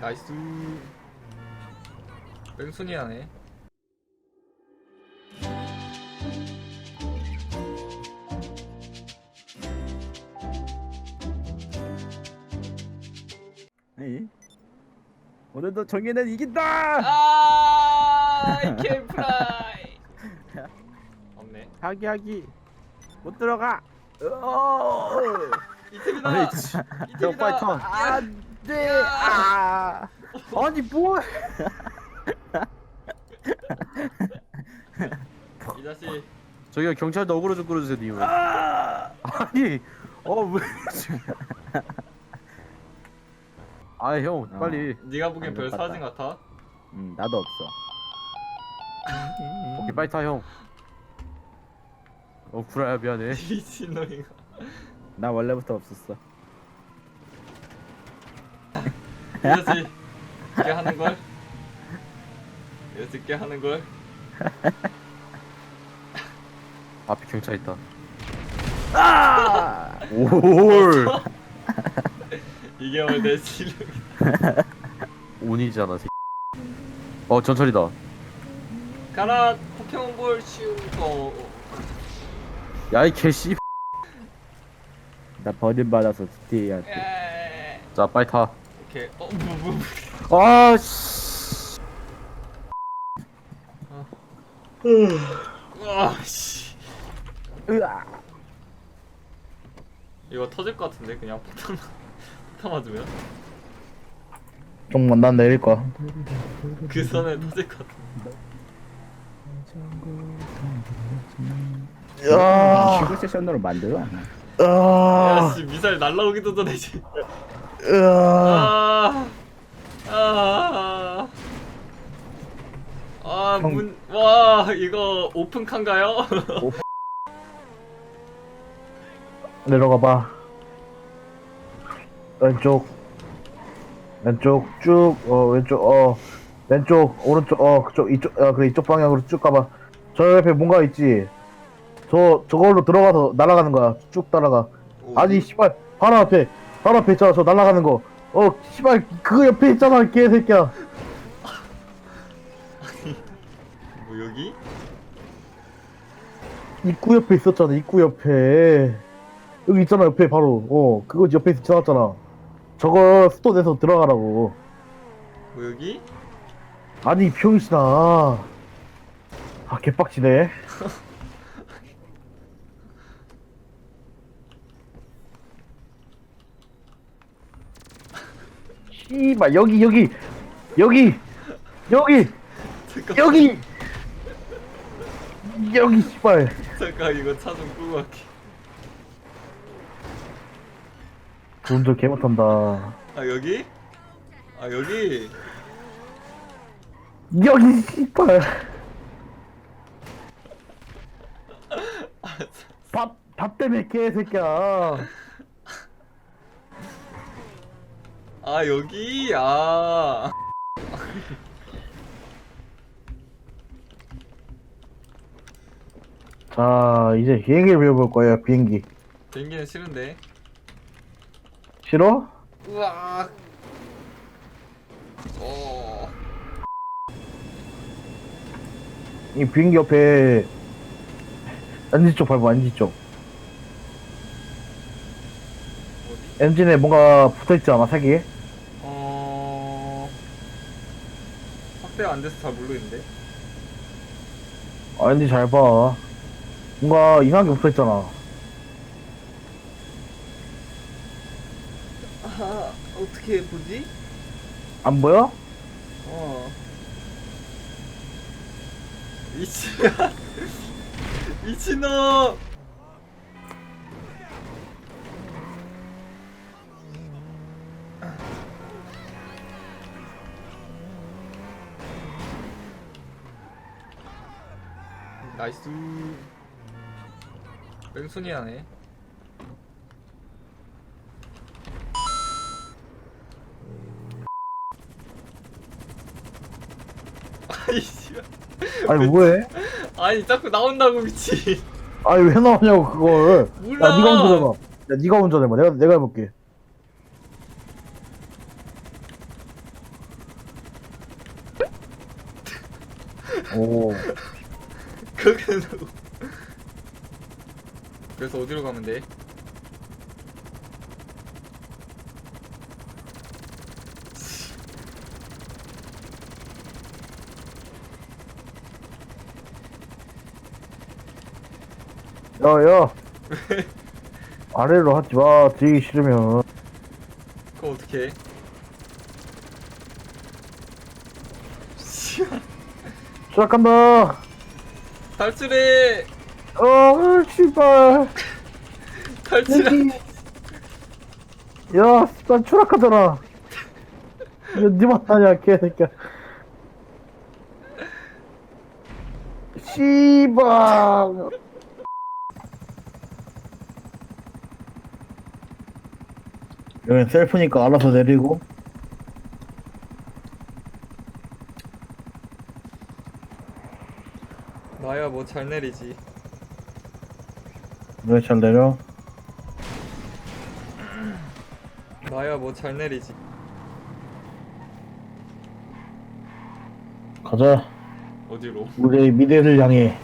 나이스. 뺑소니 하네? 오늘도 정예는 이긴다! 아 캠프라이 없네. 하기 하기. 못 들어가! 아니, 저 이틀이다. 파이터. 안 돼! 아! 아니 뭐? 이 자식 저기요 경찰도 어그로 좀 끌어주세요 님 아! 아니 어왜 아형 아. 빨리 네가 보기엔 안별 똑같다. 사진 같아? 음 나도 없어. 오케이 빨리 타형 어 구라야 미안해 미친놈인가 나 원래부터 없었어. 이 자식 이게 하는 걸? 이 자식 이게 하는 걸? 앞에 경찰 있다. 아! 올! 이게 오늘 내 실력 온이잖아 새끼 어 전철이다. 가라 포켓몬볼 슈퍼. 야이 개씨. 나 버림받아서 DTA한테. 에자 빨리 타 오케이 어뭐뭐 아씨 와씨 으아! 이거 터질 것 같은데 그냥 폭탄 폭탄 맞으면 좀만 난 내릴 거야. 그 선에 터질 것 같은데 야! 슈그 세션으로 만들어. 아! 야씨 미사일 날라오기도 전에 지 으아! 아, 아, 아, 형. 문, 와, 이거 오픈칸가요? 내려가 봐. 왼쪽. 왼쪽 쭉. 어 왼쪽. 어 왼쪽 오른쪽. 어 그쪽 이쪽. 어 그래 이쪽 방향으로 쭉 가봐. 저 옆에 뭔가 있지. 저 저걸로 들어가서 날아가는 거야. 쭉 따라가. 아니 씨발 바로 앞에 바로 앞에 있잖아. 저 날아가는 거. 어 씨발 그 옆에 있잖아 개새끼야. 뭐 여기? 입구 옆에 있었잖아. 입구 옆에. 여기 있잖아 옆에 바로. 어 그거 옆에 지나갔잖아. 저거 스토 내서 들어가라고. 뭐 여기? 아니 병신아 아 개빡치네 씨발 여기 여기 여기 여기 잠깐, 여기 여기 씨발 잠깐 이거 차 좀 끄고 갈게. 운전 개 못한다 아 여기? 아 여기? 여기 씨발 밥, 밥 때문에 개새끼야 아 여기? 아. 자 이제 비행기를 배워볼 거예요 비행기 비행기는 싫은데. 싫어? 우와. 어. 이 비행기 옆에 엔진 쪽 밟아 엔진 쪽? 엔진에 뭔가 붙어있지 않아? 어. 확대가 안 돼서 잘 모르겠는데. 아 엔진 잘봐 뭔가 이상하게 붙어있잖아 아 어떻게 보지? 안 보여? 어. 미친. 미친놈! 나이스. 뺑소니 하네. 아이씨 아니 뭐해? 아니 자꾸 나온다고 미치 아니 왜 나오냐고 그걸. 몰라. 야 니가 운전해봐. 야 니가 운전해봐. 내가 내가 해볼게. 오. 그렇게 된다고 그래서 어디로 가면 돼? 야야. 아래로 하지 마 들기 싫으면. 그거 어떻게 해? 시작한다 탈출해 어 씨발 탈출해 야, 난 추락하잖아. 야, 니만 하냐, 개새끼야. 씨발. 여기 셀프니까 알아서 내리고. 나야 뭐잘 내리지 왜 잘 내려? 나야 뭐 잘 내리지 가자. 어디로? 우리의 미래를 향해.